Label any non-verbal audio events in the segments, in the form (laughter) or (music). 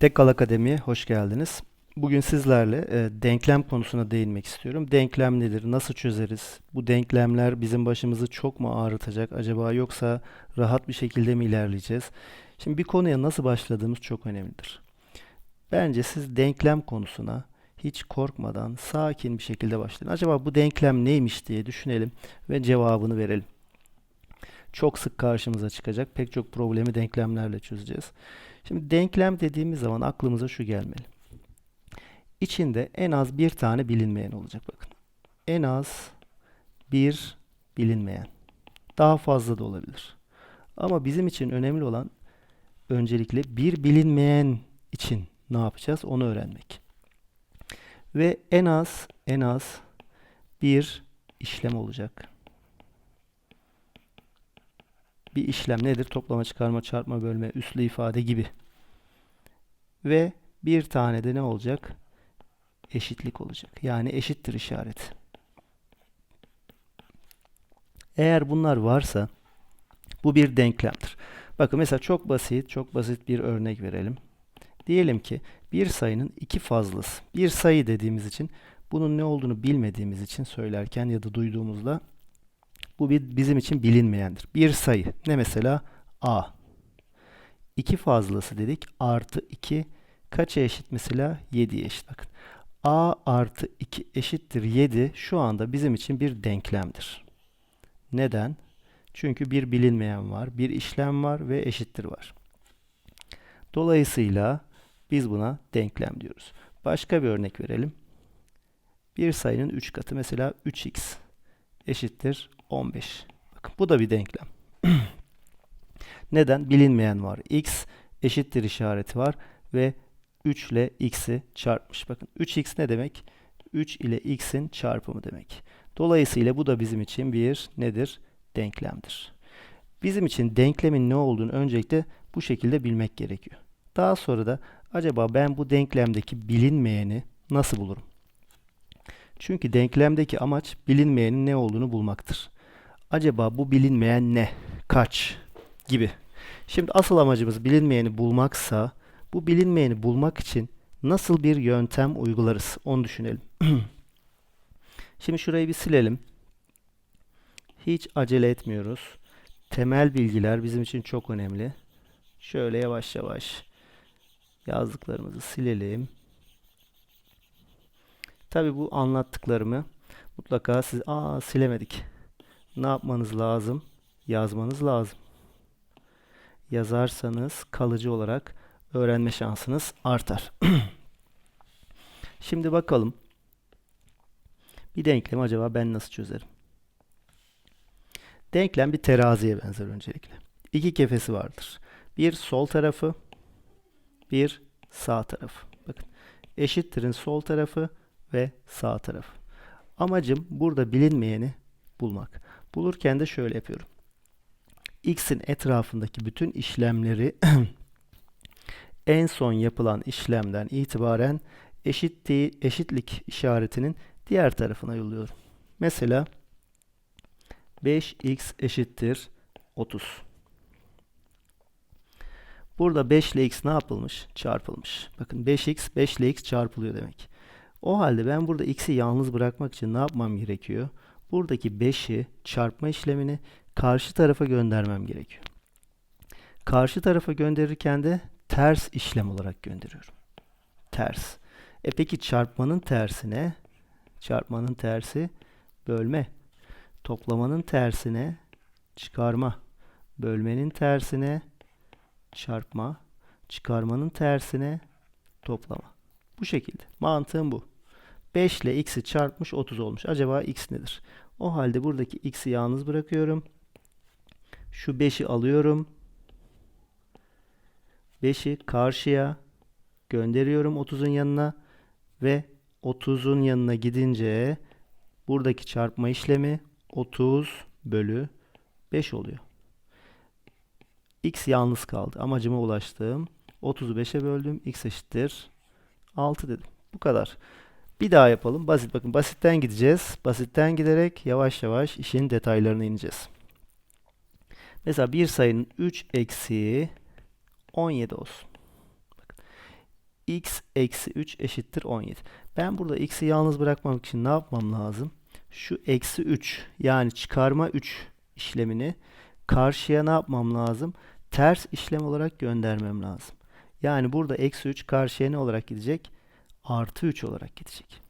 Tekkal Akademi'ye hoş geldiniz. Bugün sizlerle e, denklem konusuna değinmek istiyorum. Denklem nedir? Nasıl çözeriz? Bu denklemler bizim başımızı çok mu ağrıtacak acaba yoksa rahat bir şekilde mi ilerleyeceğiz? Şimdi bir konuya nasıl başladığımız çok önemlidir. Bence siz denklem konusuna hiç korkmadan sakin bir şekilde başlayın. Acaba bu denklem neymiş diye düşünelim ve cevabını verelim. Çok sık karşımıza çıkacak pek çok problemi denklemlerle çözeceğiz. Şimdi denklem dediğimiz zaman aklımıza şu gelmeli. İçinde en az bir tane bilinmeyen olacak bakın. En az bir bilinmeyen. Daha fazla da olabilir. Ama bizim için önemli olan öncelikle bir bilinmeyen için ne yapacağız onu öğrenmek. Ve en az en az bir işlem olacak. Bir işlem nedir? Toplama, çıkarma, çarpma, bölme, üslü ifade gibi. Ve bir tane de ne olacak? Eşitlik olacak. Yani eşittir işareti. Eğer bunlar varsa bu bir denklemdir. Bakın mesela çok basit, çok basit bir örnek verelim. Diyelim ki bir sayının iki fazlası. Bir sayı dediğimiz için bunun ne olduğunu bilmediğimiz için söylerken ya da duyduğumuzda bu bizim için bilinmeyendir. Bir sayı. Ne mesela? A. 2 fazlası dedik. Artı 2 kaça eşit mesela? 7'ye eşit. Bakın. A artı 2 eşittir 7 şu anda bizim için bir denklemdir. Neden? Çünkü bir bilinmeyen var, bir işlem var ve eşittir var. Dolayısıyla biz buna denklem diyoruz. Başka bir örnek verelim. Bir sayının 3 katı mesela 3x eşittir 15. Bakın bu da bir denklem. (clears throat) Neden? Bilinmeyen var. x eşittir işareti var ve 3 ile x'i çarpmış. Bakın 3x ne demek? 3 ile x'in çarpımı demek. Dolayısıyla bu da bizim için bir nedir? Denklemdir. Bizim için denklemin ne olduğunu öncelikle bu şekilde bilmek gerekiyor. Daha sonra da acaba ben bu denklemdeki bilinmeyeni nasıl bulurum? Çünkü denklemdeki amaç bilinmeyenin ne olduğunu bulmaktır. Acaba bu bilinmeyen ne? Kaç? Gibi. Şimdi asıl amacımız bilinmeyeni bulmaksa bu bilinmeyeni bulmak için nasıl bir yöntem uygularız? Onu düşünelim. (clears throat) Şimdi şurayı bir silelim. Hiç acele etmiyoruz. Temel bilgiler bizim için çok önemli. Şöyle yavaş yavaş yazdıklarımızı silelim. Tabi bu anlattıklarımı mutlaka siz aa silemedik. Ne yapmanız lazım? Yazmanız lazım. Yazarsanız kalıcı olarak öğrenme şansınız artar. (clears throat) Şimdi bakalım. Bir denklemi acaba ben nasıl çözerim? Denklem bir teraziye benzer öncelikle. İki kefesi vardır. Bir sol tarafı, bir sağ tarafı. Bakın eşittirin sol tarafı ve sağ tarafı. Amacım burada bilinmeyeni bulmak. Bulurken de şöyle yapıyorum. X'in etrafındaki bütün işlemleri (clears throat) en son yapılan işlemden itibaren eşitliği, eşitlik işaretinin diğer tarafına yolluyorum. Mesela 5x eşittir 30. Burada 5 ile x ne yapılmış? Çarpılmış. Bakın 5x 5 ile x çarpılıyor demek. O halde ben burada x'i yalnız bırakmak için ne yapmam gerekiyor? Buradaki 5'i çarpma işlemini karşı tarafa göndermem gerekiyor. Karşı tarafa gönderirken de ters işlem olarak gönderiyorum. Ters. E peki çarpmanın tersine çarpmanın tersi bölme. Toplamanın tersine çıkarma. Bölmenin tersine çarpma. Çıkarmanın tersine toplama. Bu şekilde. Mantığım bu. 5 ile x'i çarpmış 30 olmuş. Acaba x nedir? O halde buradaki x'i yalnız bırakıyorum. Şu 5'i alıyorum. 5'i karşıya gönderiyorum 30'un yanına ve 30'un yanına gidince buradaki çarpma işlemi 30 bölü 5 oluyor. x yalnız kaldı. Amacıma ulaştım. 30'u 5'e böldüm. x eşittir 6 dedim. Bu kadar. Bir daha yapalım. Basit bakın. Basitten gideceğiz. Basitten giderek yavaş yavaş işin detaylarına ineceğiz. Mesela bir sayının 3 eksiği 17 olsun. X eksi 3 eşittir 17. Ben burada x'i yalnız bırakmamak için ne yapmam lazım? Şu eksi 3 yani çıkarma 3 işlemini karşıya ne yapmam lazım? Ters işlem olarak göndermem lazım. Yani burada eksi 3 karşıya ne olarak gidecek? Artı 3 olarak gidecek.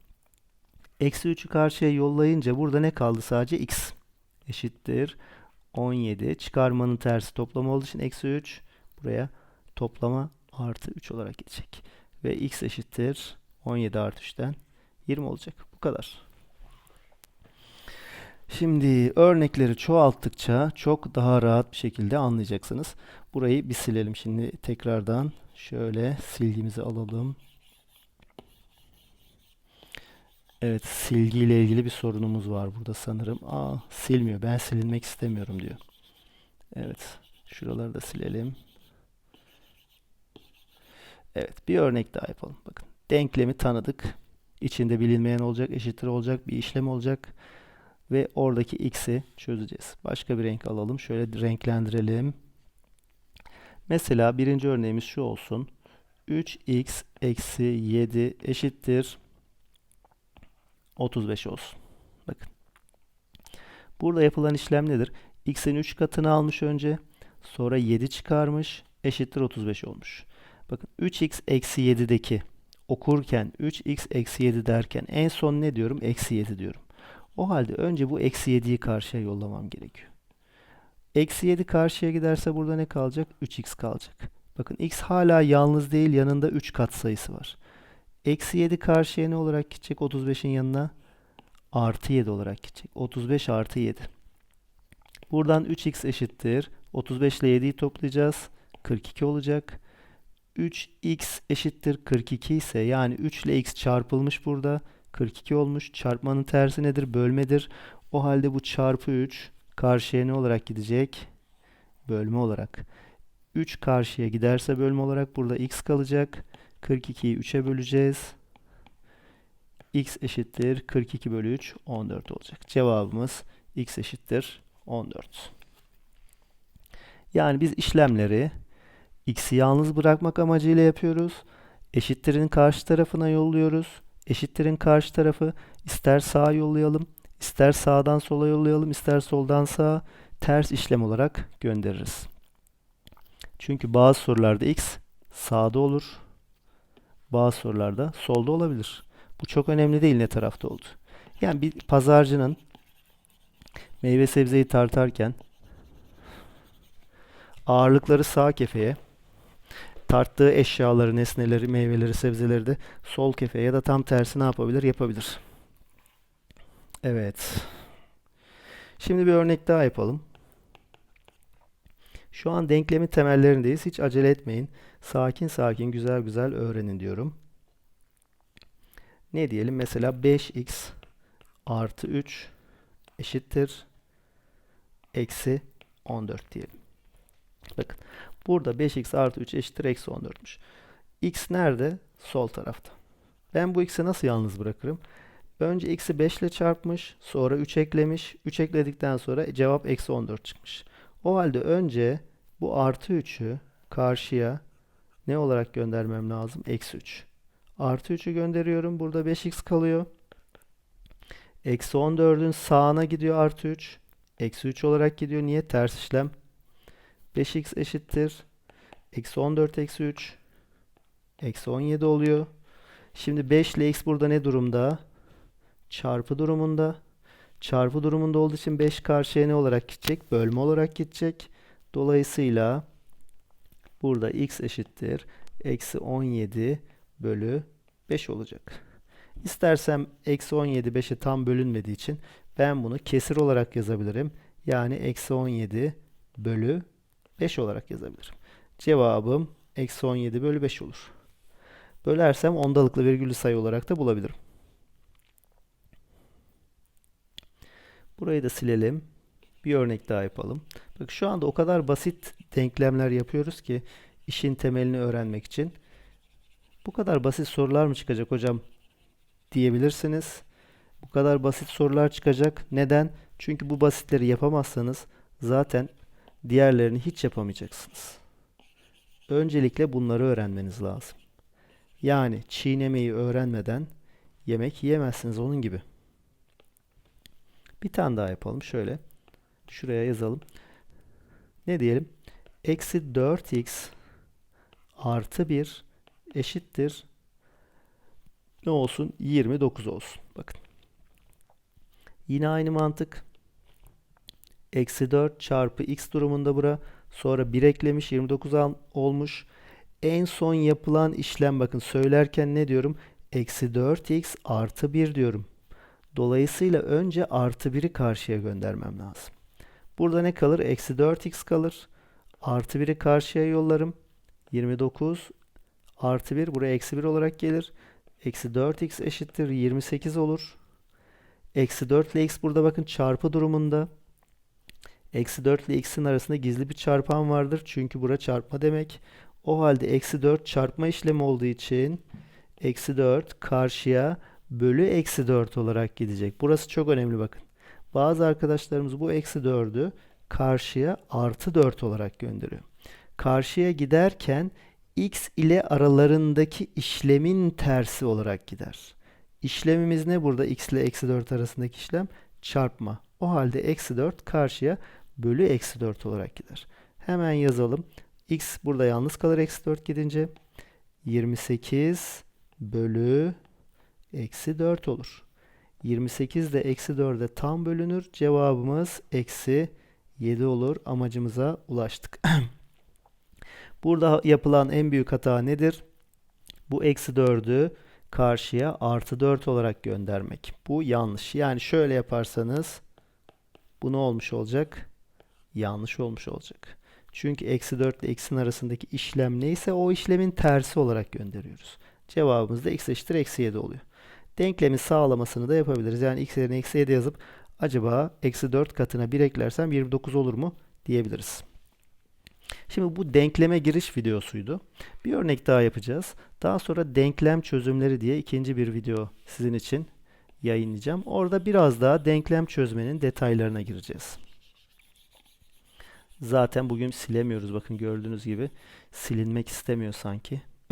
Eksi 3'ü karşıya yollayınca burada ne kaldı sadece? x eşittir 17. Çıkarmanın tersi toplama olduğu için eksi 3 buraya toplama artı 3 olarak gidecek. Ve x eşittir 17 artı 3'ten 20 olacak. Bu kadar. Şimdi örnekleri çoğalttıkça çok daha rahat bir şekilde anlayacaksınız. Burayı bir silelim şimdi tekrardan. Şöyle silgimizi alalım. Evet, silgiyle ilgili bir sorunumuz var burada sanırım. Aa, silmiyor. Ben silinmek istemiyorum diyor. Evet, şuraları da silelim. Evet, bir örnek daha yapalım. Bakın, denklemi tanıdık. İçinde bilinmeyen olacak, eşittir olacak, bir işlem olacak. Ve oradaki x'i çözeceğiz. Başka bir renk alalım. Şöyle renklendirelim. Mesela birinci örneğimiz şu olsun. 3x eksi 7 eşittir 35 olsun. Bakın. Burada yapılan işlem nedir? x'in 3 katını almış önce. Sonra 7 çıkarmış. Eşittir 35 olmuş. Bakın 3x eksi 7'deki okurken 3x eksi 7 derken en son ne diyorum? Eksi 7 diyorum. O halde önce bu eksi 7'yi karşıya yollamam gerekiyor. Eksi 7 karşıya giderse burada ne kalacak? 3x kalacak. Bakın x hala yalnız değil yanında 3 kat sayısı var. Eksi 7 karşıya ne olarak gidecek? 35'in yanına artı 7 olarak gidecek. 35 artı 7. Buradan 3x eşittir. 35 ile 7'yi toplayacağız. 42 olacak. 3x eşittir 42 ise yani 3 ile x çarpılmış burada. 42 olmuş. Çarpmanın tersi nedir? Bölmedir. O halde bu çarpı 3 karşıya ne olarak gidecek? Bölme olarak. 3 karşıya giderse bölme olarak burada x kalacak. 42'yi 3'e böleceğiz. x eşittir 42 bölü 3 14 olacak. Cevabımız x eşittir 14. Yani biz işlemleri x'i yalnız bırakmak amacıyla yapıyoruz. Eşittirin karşı tarafına yolluyoruz. Eşittirin karşı tarafı ister sağa yollayalım, ister sağdan sola yollayalım, ister soldan sağa ters işlem olarak göndeririz. Çünkü bazı sorularda x sağda olur, bazı sorularda solda olabilir. Bu çok önemli değil ne tarafta oldu. Yani bir pazarcının meyve sebzeyi tartarken ağırlıkları sağ kefeye, tarttığı eşyaları, nesneleri, meyveleri, sebzeleri de sol kefeye ya da tam tersi ne yapabilir? Yapabilir. Evet. Şimdi bir örnek daha yapalım. Şu an denklemin temellerindeyiz. Hiç acele etmeyin. Sakin sakin, güzel güzel öğrenin diyorum. Ne diyelim? Mesela 5x artı 3 eşittir eksi 14 diyelim. Bakın burada 5x artı 3 eşittir eksi 14'müş. x nerede? Sol tarafta. Ben bu x'i nasıl yalnız bırakırım? Önce x'i 5 ile çarpmış, sonra 3 eklemiş. 3 ekledikten sonra cevap eksi 14 çıkmış. O halde önce bu artı 3'ü karşıya ne olarak göndermem lazım? Eksi 3. Artı 3'ü gönderiyorum. Burada 5x kalıyor. Eksi 14'ün sağına gidiyor artı 3. Eksi 3 olarak gidiyor. Niye? Ters işlem. 5x eşittir. Eksi 14 eksi 3. Eksi 17 oluyor. Şimdi 5 ile x burada ne durumda? Çarpı durumunda. Çarpı durumunda olduğu için 5 karşıya ne olarak gidecek? Bölme olarak gidecek. Dolayısıyla burada x eşittir. Eksi 17 bölü 5 olacak. İstersem eksi 17 5'e tam bölünmediği için ben bunu kesir olarak yazabilirim. Yani eksi 17 bölü 5 olarak yazabilirim. Cevabım eksi 17 bölü 5 olur. Bölersem ondalıklı virgüllü sayı olarak da bulabilirim. Burayı da silelim. Bir örnek daha yapalım. Bak şu anda o kadar basit denklemler yapıyoruz ki işin temelini öğrenmek için. Bu kadar basit sorular mı çıkacak hocam diyebilirsiniz. Bu kadar basit sorular çıkacak. Neden? Çünkü bu basitleri yapamazsanız zaten diğerlerini hiç yapamayacaksınız. Öncelikle bunları öğrenmeniz lazım. Yani çiğnemeyi öğrenmeden yemek yiyemezsiniz onun gibi. Bir tane daha yapalım. Şöyle. Şuraya yazalım. Ne diyelim? Eksi 4x artı 1 eşittir. Ne olsun? 29 olsun. Bakın. Yine aynı mantık. Eksi 4 çarpı x durumunda bura. Sonra 1 eklemiş 29 al- olmuş. En son yapılan işlem bakın söylerken ne diyorum? Eksi 4x artı 1 diyorum. Dolayısıyla önce artı 1'i karşıya göndermem lazım. Burada ne kalır? Eksi 4x kalır. Artı 1'i karşıya yollarım. 29 artı 1 buraya eksi 1 olarak gelir. Eksi 4x eşittir 28 olur. Eksi 4 ile x burada bakın çarpı durumunda. Eksi 4 ile x'in arasında gizli bir çarpan vardır. Çünkü bura çarpma demek. O halde eksi 4 çarpma işlemi olduğu için eksi 4 karşıya bölü eksi 4 olarak gidecek. Burası çok önemli bakın. Bazı arkadaşlarımız bu eksi 4'ü karşıya artı 4 olarak gönderiyor. Karşıya giderken x ile aralarındaki işlemin tersi olarak gider. İşlemimiz ne burada? x ile eksi 4 arasındaki işlem çarpma. O halde eksi 4 karşıya bölü eksi 4 olarak gider. Hemen yazalım. x burada yalnız kalır eksi 4 gidince. 28 bölü eksi 4 olur. 28 de eksi 4'e tam bölünür. Cevabımız eksi 7 olur. Amacımıza ulaştık. (clears throat) Burada yapılan en büyük hata nedir? Bu eksi 4'ü karşıya artı 4 olarak göndermek. Bu yanlış. Yani şöyle yaparsanız bu ne olmuş olacak? Yanlış olmuş olacak. Çünkü eksi 4 ile x'in arasındaki işlem neyse o işlemin tersi olarak gönderiyoruz. Cevabımız da x eşittir eksi 7 oluyor. Denklemin sağlamasını da yapabiliriz. Yani x yerine eksi 7 yazıp acaba eksi 4 katına 1 eklersem 29 olur mu diyebiliriz. Şimdi bu denkleme giriş videosuydu. Bir örnek daha yapacağız. Daha sonra denklem çözümleri diye ikinci bir video sizin için yayınlayacağım. Orada biraz daha denklem çözmenin detaylarına gireceğiz. Zaten bugün silemiyoruz. Bakın gördüğünüz gibi silinmek istemiyor sanki. (clears throat)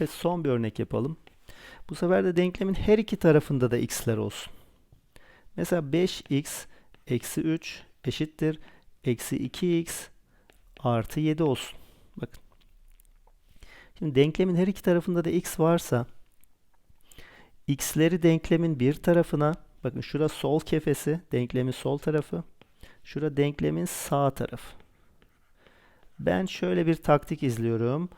Ve son bir örnek yapalım. Bu sefer de denklemin her iki tarafında da x'ler olsun. Mesela 5x eksi 3 eşittir eksi 2x artı 7 olsun. Bakın. Şimdi denklemin her iki tarafında da x varsa x'leri denklemin bir tarafına bakın şura sol kefesi denklemin sol tarafı şura denklemin sağ tarafı. Ben şöyle bir taktik izliyorum.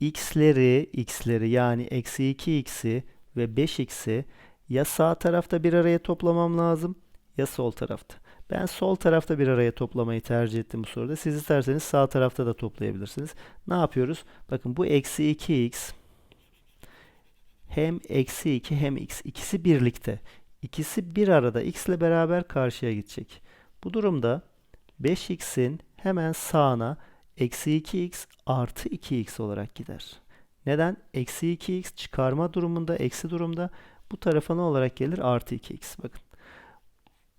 X'leri x'leri yani eksi 2x'i ve 5x'i ya sağ tarafta bir araya toplamam lazım ya sol tarafta. Ben sol tarafta bir araya toplamayı tercih ettim bu soruda. Siz isterseniz sağ tarafta da toplayabilirsiniz. Ne yapıyoruz? Bakın bu eksi 2x hem eksi 2 hem x ikisi birlikte. İkisi bir arada x ile beraber karşıya gidecek. Bu durumda 5x'in hemen sağına eksi 2x artı 2x olarak gider. Neden? Eksi 2x çıkarma durumunda, eksi durumda bu tarafa ne olarak gelir? Artı 2x. Bakın.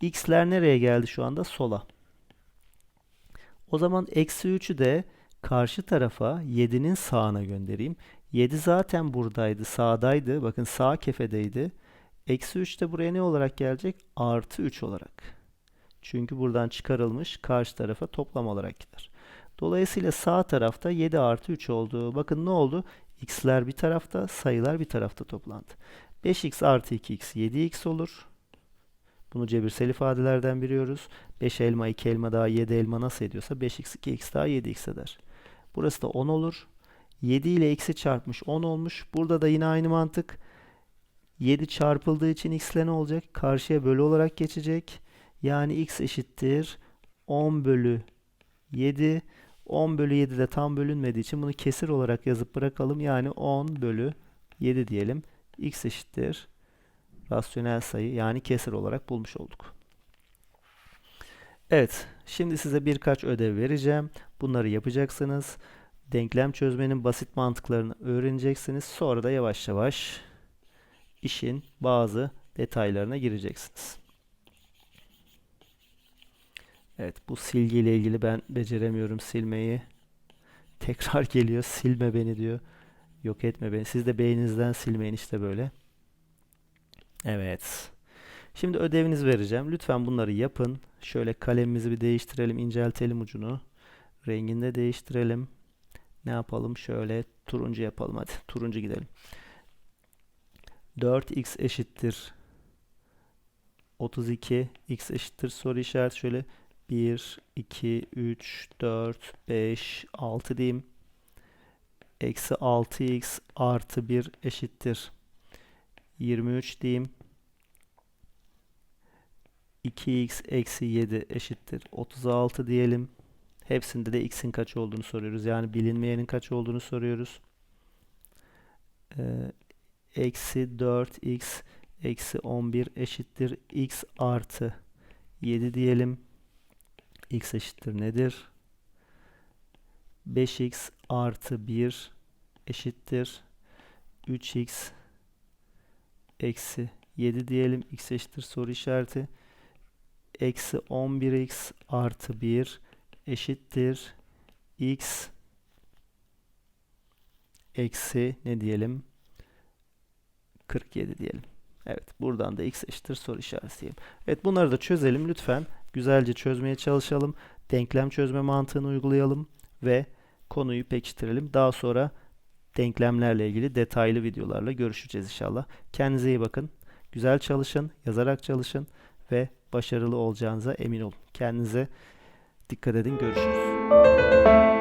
x'ler nereye geldi şu anda? Sola. O zaman eksi 3'ü de karşı tarafa 7'nin sağına göndereyim. 7 zaten buradaydı, sağdaydı. Bakın sağ kefedeydi. Eksi 3 de buraya ne olarak gelecek? Artı 3 olarak. Çünkü buradan çıkarılmış karşı tarafa toplam olarak gider. Dolayısıyla sağ tarafta 7 artı 3 oldu. Bakın ne oldu? x'ler bir tarafta, sayılar bir tarafta toplandı. 5x artı 2x 7x olur. Bunu cebirsel ifadelerden biliyoruz. 5 elma 2 elma daha 7 elma nasıl ediyorsa 5x 2x daha 7x eder. Burası da 10 olur. 7 ile x'i çarpmış 10 olmuş. Burada da yine aynı mantık. 7 çarpıldığı için x ile ne olacak? Karşıya bölü olarak geçecek. Yani x eşittir 10 bölü 7. 10 bölü 7 de tam bölünmediği için bunu kesir olarak yazıp bırakalım. Yani 10 bölü 7 diyelim. x eşittir rasyonel sayı yani kesir olarak bulmuş olduk. Evet, şimdi size birkaç ödev vereceğim. Bunları yapacaksınız. Denklem çözmenin basit mantıklarını öğreneceksiniz. Sonra da yavaş yavaş işin bazı detaylarına gireceksiniz. Evet, bu silgi ile ilgili ben beceremiyorum silmeyi. Tekrar (laughs) geliyor, silme beni diyor. Yok etme beni. Siz de beyninizden silmeyin işte böyle. Evet. Şimdi ödeviniz vereceğim. Lütfen bunları yapın. Şöyle kalemimizi bir değiştirelim, inceltelim ucunu. Rengini de değiştirelim. Ne yapalım? Şöyle turuncu yapalım hadi. Turuncu gidelim. 4x eşittir 32 x eşittir soru işareti şöyle 1 2 3 4 5 6 diyeyim. Eksi 6x artı 1 eşittir 23 diyeyim. 2x eksi 7 eşittir 36 diyelim. Hepsinde de x'in kaç olduğunu soruyoruz. Yani bilinmeyenin kaç olduğunu soruyoruz. Ee, eksi 4x eksi 11 eşittir x artı 7 diyelim. X eşittir nedir? 5x artı 1 eşittir 3x eksi 7 diyelim. x eşittir soru işareti. Eksi 11x artı 1 eşittir x eksi ne diyelim? 47 diyelim. Evet buradan da x eşittir soru işareti diyelim. Evet bunları da çözelim lütfen. Güzelce çözmeye çalışalım. Denklem çözme mantığını uygulayalım ve konuyu pekiştirelim. Daha sonra denklemlerle ilgili detaylı videolarla görüşeceğiz inşallah. Kendinize iyi bakın. Güzel çalışın, yazarak çalışın ve başarılı olacağınıza emin olun. Kendinize dikkat edin. Görüşürüz.